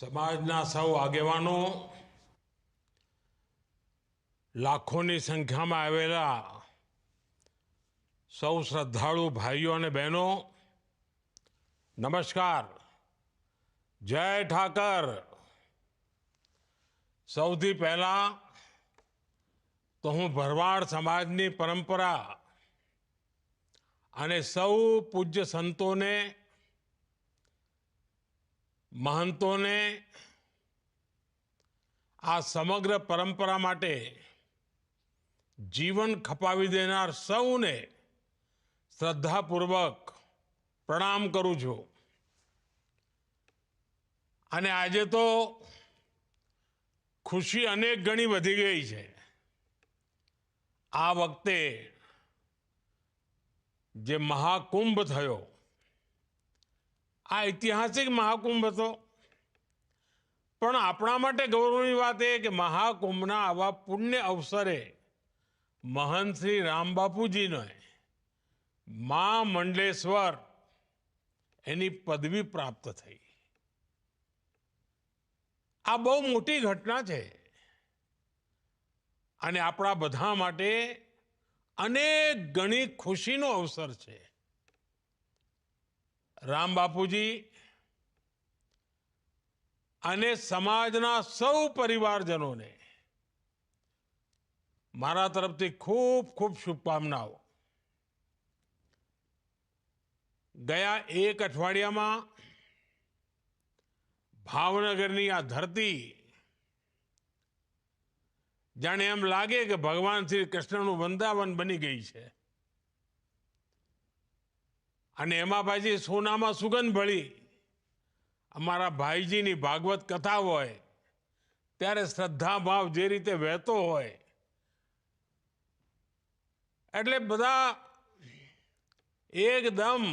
સમાજના સૌ આગેવાનો લાખોની સંખ્યામાં આવેલા સૌ શ્રદ્ધાળુ ભાઈઓ અને બહેનો, નમસ્કાર. જય ઠાકર. સૌથી પહેલાં તો હું ભરવાડ સમાજની પરંપરા અને સૌ પૂજ્ય સંતોને મહંતોને આ સમગ્ર પરંપરા માટે જીવન ખપાવી દેનાર સૌને શ્રદ્ધાપૂર્વક પ્રણામ કરું છું. અને આજે તો ખુશી અનેક ગણી વધી ગઈ છે. આ વખતે જે મહાકુંભ થયો આ ઐતિહાસિક મહાકુંભ હતો. પણ આપણા માટે ગૌરવની વાત એ કે મહાકુંભના આવા પુણ્ય અવસરે મહંત શ્રી રામબાપુજીને મા મંડલેશ્વર એની પદવી પ્રાપ્ત થઈ. આ બહુ મોટી ઘટના છે. અને આપણા બધા માટે અનેક ગણી ખુશીનો અવસર છે. રામ બાપુજી અને સમાજના સૌ પરિવારજનોને મારા તરફથી ખૂબ ખૂબ શુભકામનાઓ. ગયા એક અઠવાડિયામાં ભાવનગરની આ ધરતી જાણે એમ લાગે કે ભગવાન શ્રી કૃષ્ણનું વૃંદાવન બની ગઈ છે. અને એમાં પાછી સોનામાં સુગંધ ભળી. અમારા ભાઈજીની ભાગવત કથા હોય, ત્યારે શ્રદ્ધા ભાવ જે રીતે વહેતો હોય. એટલે બધા એકદમ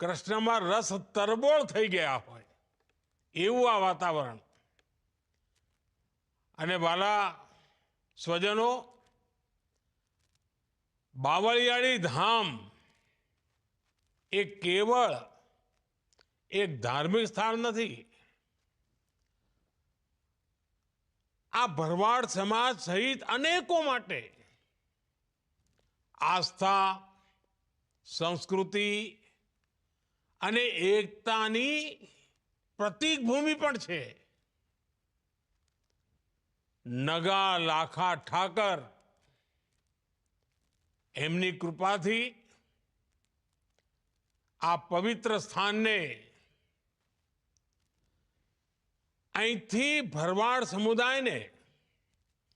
કૃષ્ણમાં રસ તરબોળ થઈ ગયા હોય, એવું આ વાતાવરણ. અને વાલા સ્વજનો, બાવળિયાળી ધામ એ કેવળ એક ધાર્મિક સ્થાન નથી. આ ભરવાડ સમાજ સહિત અનેકો માટે આસ્થા, સંસ્કૃતિ અને એકતાની પ્રતીક ભૂમિ પણ છે. નગા લાખા ઠાકર એમની કૃપાથી આ પવિત્ર સ્થાનને અહીંથી ભરવાડ સમુદાયને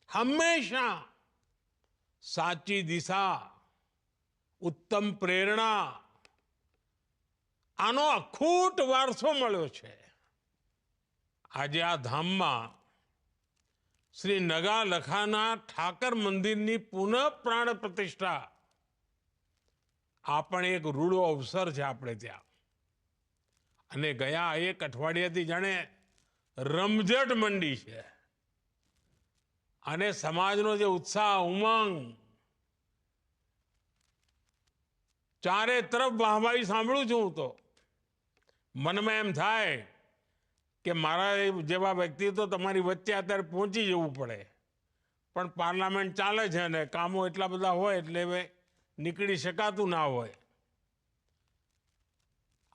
હંમેશા સાચી દિશા, ઉત્તમ પ્રેરણા, આનો અખૂટ વારસો મળ્યો છે. આજે આ ધામમાં શ્રી નગા લખાના ઠાકર મંદિરની પુનઃ પ્રાણ પ્રતિષ્ઠા આ પણ એક રૂડો અવસર છે આપણે ત્યાં. અને ગયા એક અઠવાડિયાથી જાણે રમઝટ મંડી છે. અને સમાજનો જે ઉત્સાહ, ઉમંગ, ચારે તરફ વાહવાહી સાંભળું છું હું તો. મનમાં એમ થાય કે મારા જેવા વ્યક્તિ તો તમારી વચ્ચે અત્યારે પહોંચી જવું પડે. પણ પાર્લામેન્ટ ચાલે છે ને કામો એટલા બધા હોય એટલે હવે નીકળી શકાતું ના હોય.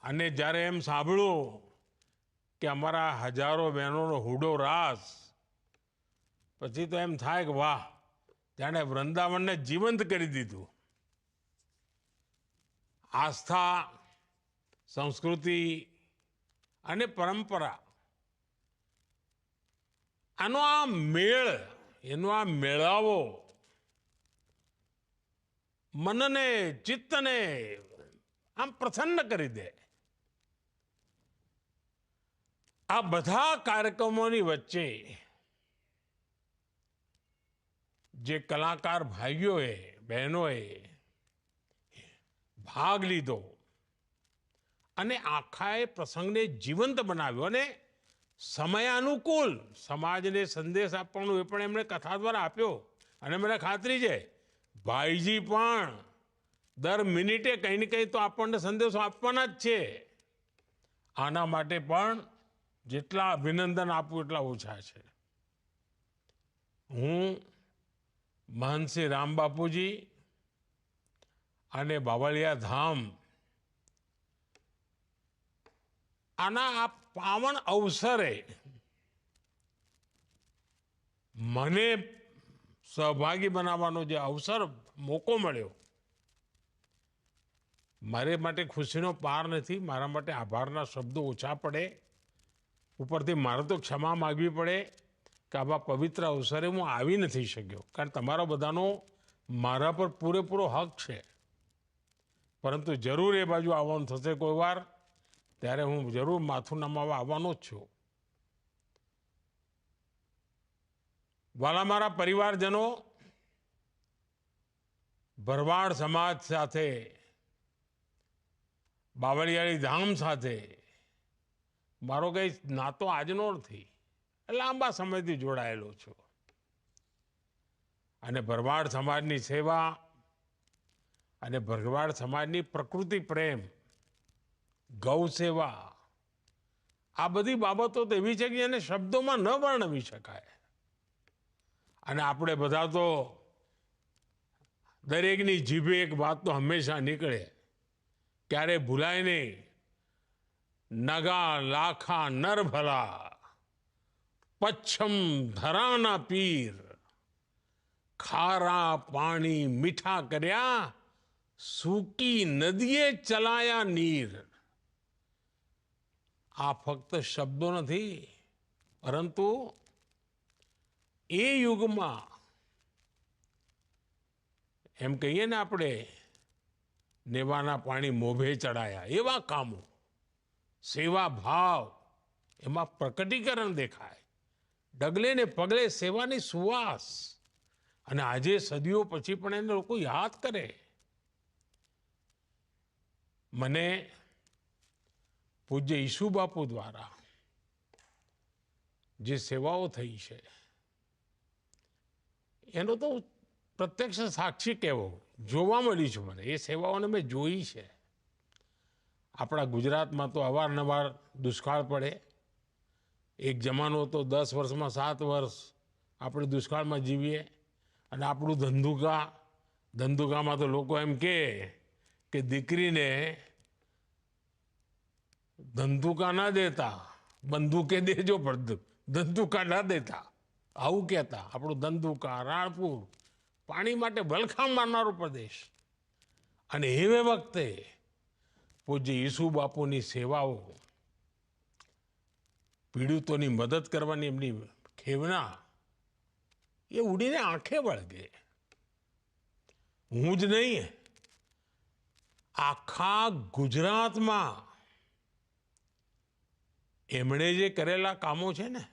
અને જ્યારે એમ સાંભળ્યું કે અમારા હજારો બહેનોનો હુડો રાસ, પછી તો એમ થાય કે વાહ, જાણે વૃંદાવનને જીવંત કરી દીધું. આસ્થા, સંસ્કૃતિ અને પરંપરા. આનો આ મેળ, એનો આ મેળાવો મનને ચિત્તને આમ પ્રસન્ન કરી દે આ બધા કાર્યક્રમોની વચ્ચે જે કલાકાર ભાઈઓએ બહેનોએ ભાગ લીધો અને આખા એ પ્રસંગને જીવંત બનાવ્યો અને સમયાનુકૂળ સમાજને સંદેશ આપવાનું એ પણ એમણે કથા દ્વારા આપ્યો અને મને ખાતરી છે ભાઈજી પણ દર મિનિટે કંઈ ને કંઈ તો આપણને સંદેશો આપવાના જ છે. આના માટે પણ જેટલા અભિનંદન આપું એટલા ઓછા છે. હું માનસી રામ બાપુજી અને બાવળિયા ધામ આના આ પાવન અવસરે મને સહભાગી બનાવવાનો જે અવસર મોકો મળ્યો, મારે માટે ખુશીનો પાર નથી, મારા માટે આભારના શબ્દો ઓછા પડે, ઉપરથી મારે તો ક્ષમા માગવી પડે કે આવા પવિત્ર અવસરે હું આવી નથી શક્યો. કારણ તમારા બધાનો મારા પર પૂરેપૂરો હક છે. પરંતુ જરૂર એ બાજુ આવવાનું થશે કોઈ વાર, ત્યારે હું જરૂર માથું નમાવા આવવાનો જ છું. વાલા મારા પરિવારજનો, ભરવાડ સમાજ સાથે, બાવળિયાળી ધામ સાથે, મારો કંઈ નાતો આજનો નથી લાંબા સમયથી જોડાયેલો છું. અને ભરવાડ સમાજની સેવા અને ભરવાડ સમાજની પ્રકૃતિ પ્રેમ, ગૌ સેવા, આ બધી બાબતો તો એવી છે કે એને શબ્દોમાં ન વર્ણવી શકાય. અને આપણે બધા તો દરેકની જીભે એક વાત તો હંમેશા નીકળે. ક્યારે ભૂલાય નહીં. નગા લાખા નર ભલા પચ્છમ ધરાના પીર, ખારા પાણી મીઠા કર્યા, સૂકી નદીએ ચલાયા નીર. આ ફક્ત શબ્દો નથી, પરંતુ એ યુગમાં એમ કહીએ ને આપણે, નેવાના પાણી મોભે ચડાયા, એવા કામો, સેવા ભાવ, એમાં પ્રકટીકરણ દેખાય. ડગલે ને પગલે સેવાની સુવાસ. અને આજે સદીઓ પછી પણ એને લોકો યાદ કરે. મને પૂજ્ય ઈસુ બાપુ દ્વારા જે સેવાઓ થઈ છે એનો તો પ્રત્યક્ષ સાક્ષી કહેવો, જોવા મળ્યું છે મને. એ સેવાઓને મેં જોઈ છે. આપણા ગુજરાતમાં તો અવારનવાર દુષ્કાળ પડે. એક જમાનો તો દસ વર્ષમાં સાત વર્ષ આપણે દુષ્કાળમાં જીવીએ અને આપણું ધંધુકા, ધંધુકામાં તો લોકો એમ કહે કે દીકરીને ધંધુકા ના દેતા, બંદૂકે દેજો પણ ધંધુકા ના દેતા. આવું કહેતા, આપણું ધંધુકા રાણપુર પાણી માટે વલખામ મારનારો પ્રદેશ. અને એવે વખતે પૂજ્ય ઈસુ બાપુની સેવાઓ, પીડિતોની મદદ કરવાની એમની ખેવના, એ ઉડીને આંખે વળગે. હું જ નહીં, આખા ગુજરાતમાં એમણે જે કરેલા કામો છે ને